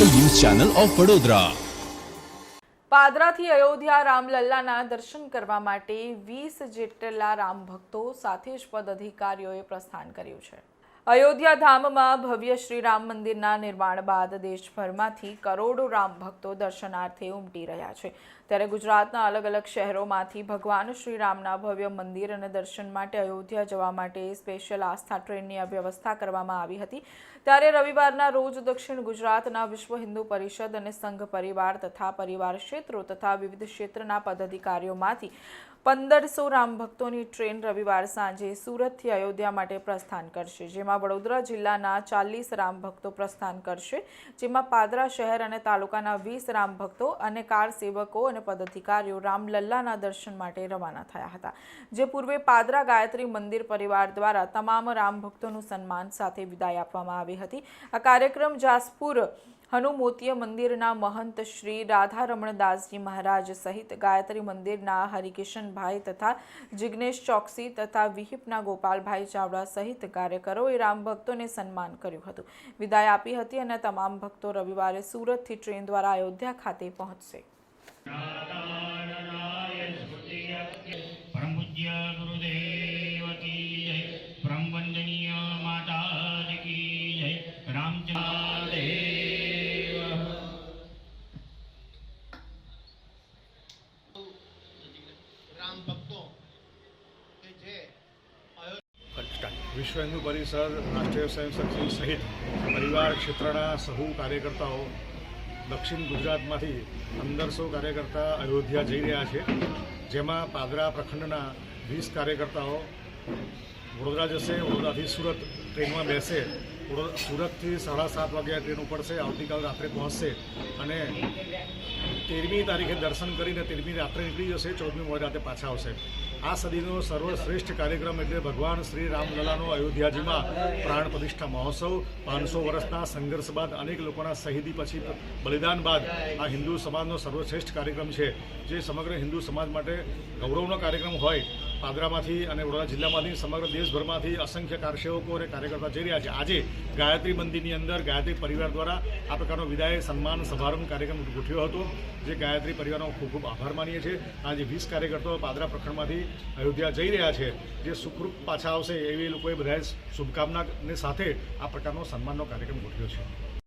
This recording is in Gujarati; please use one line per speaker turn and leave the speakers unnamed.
Channel of Vadodara.
પાદરાથી અયોધ્યા રામલલ્લાના દર્શન કરવા માટે વીસ જેટલા રામ ભક્તો સાથે જ પદ અધિકારીઓએ પ્રસ્થાન કર્યું છે. અયોધ્યા ધામમાં ભવ્ય શ્રી રામ મંદિરના નિર્માણ બાદ દેશભરમાંથી કરોડો રામ ભક્તો દર્શનાર્થે ઉમટી રહ્યા છે. ત્યારે ગુજરાતના અલગ અલગ શહેરોમાંથી ભગવાન શ્રી રામના ભવ્ય મંદિર અને દર્શન માટે અયોધ્યા જવા માટે સ્પેશિયલ આસ્થા ટ્રેનની વ્યવસ્થા કરવામાં આવી હતી. ત્યારે રવિવારના રોજ દક્ષિણ ગુજરાતના વિશ્વ હિન્દુ પરિષદ અને સંઘ પરિવાર તથા પરિવાર ક્ષેત્રો તથા વિવિધ ક્ષેત્રના પદાધિકારીઓમાંથી પંદરસો રામ ભક્તોની ટ્રેન રવિવાર સાંજે સુરતથી અયોધ્યા માટે પ્રસ્થાન કરશે, જેમાં વડોદરા જિલ્લાના ચાલીસ રામ ભક્તો પ્રસ્થાન કરશે, જેમાં પાદરા શહેર અને તાલુકાના વીસ રામ ભક્તો અને કાર સેવકો અને પદાધિકારીઓ રામલલ્લાના દર્શન માટે રવાના થયા હતા. જે પૂર્વે પાદરા ગાયત્રી મંદિર પરિવાર દ્વારા તમામ રામ ભક્તોનું સન્માન સાથે વિદાય આપવામાં આવી હતી. આ કાર્યક્રમ જાસપુર હનુમોતીય મંદિરના મહંત શ્રી રાધારમણ દાસજી મહારાજ સહિત ગાયત્રી મંદિરના હરિકિશનભાઈ તથા જિગ્નેશ ચોકસી તથા વિહિપના ગોપાલભાઈ ચાવડા સહિત કાર્યકરોએ રામ ભક્તોને સન્માન કર્યું હતું. વિદાય આપી હતી અને તમામ ભક્તો રવિવારે સુરતથી ટ્રેન દ્વારા અયોધ્યા ખાતે પહોંચશે.
ગુરુદેવ કી જય, પરમ વંદનીય માતા જય, રામચંદ્ર દેવ
રામ ભક્તો કે જે
વિશ્વ હિન્દુ પરિષદ, રાષ્ટ્રીય સ્વયંસેવક સહિત પરિવાર ક્ષેત્રના સહુ કાર્યકર્તાઓ દક્ષિણ ગુજરાતમાંથી પંદરસો કાર્યકર્તા અયોધ્યા જઈ રહ્યા છે. જેમાં પાદરા પ્રખંડના વીસ કાર્યકર્તાઓ વડોદરા જશે, વડોદરાથી સુરત ટ્રેનમાં બેસે. સુરતથી સાડા સાત વાગ્યા ટ્રેન ઉપડશે, આવતીકાલ રાત્રે પહોંચશે અને તેરમી તારીખે દર્શન કરીને તેરમી રાત્રે નીકળી જશે, ચૌદમી મોડી રાતે પાછા આવશે. આ સદીનો સર્વશ્રેષ્ઠ કાર્યક્રમ એટલે ભગવાન શ્રી રામલલાનો અયોધ્યાજીમાં પ્રાણ પ્રતિષ્ઠા મહોત્સવ. પાંચસો વર્ષના સંઘર્ષ બાદ અનેક લોકોના શહીદી પછી બલિદાન બાદ આ હિન્દુ સમાજનો સર્વશ્રેષ્ઠ કાર્યક્રમ છે. જે સમગ્ર હિન્દુ સમાજ માટે ગૌરવનો કાર્યક્રમ હોય. પાદરામાંથી અને વડોદરા જિલ્લામાંથી સમગ્ર દેશભરમાંથી અસંખ્ય કાર્યસેવકો અને કાર્યકર્તા જઈ રહ્યા છે. આજે ગાયત્રી મંદિરની અંદર ગાયત્રી પરિવાર દ્વારા આ પ્રકારનો વિદાય, સન્માન, સમારંભ કાર્યક્રમ ગોઠવ્યો હતો, જે ગાયત્રી પરિવારનો ખૂબ ખૂબ આભાર માનીએ છીએ. આજે વીસ કાર્યકર્તાઓ પાદરા પ્રખંડમાંથી અયોધ્યા જઈ રહ્યા છે, જે સુખરૂપ પાછા આવશે એવી લોકોએ બધાએ શુભકામનાને સાથે આ પ્રકારનો સન્માનનો કાર્યક્રમ ગોઠવ્યો છે.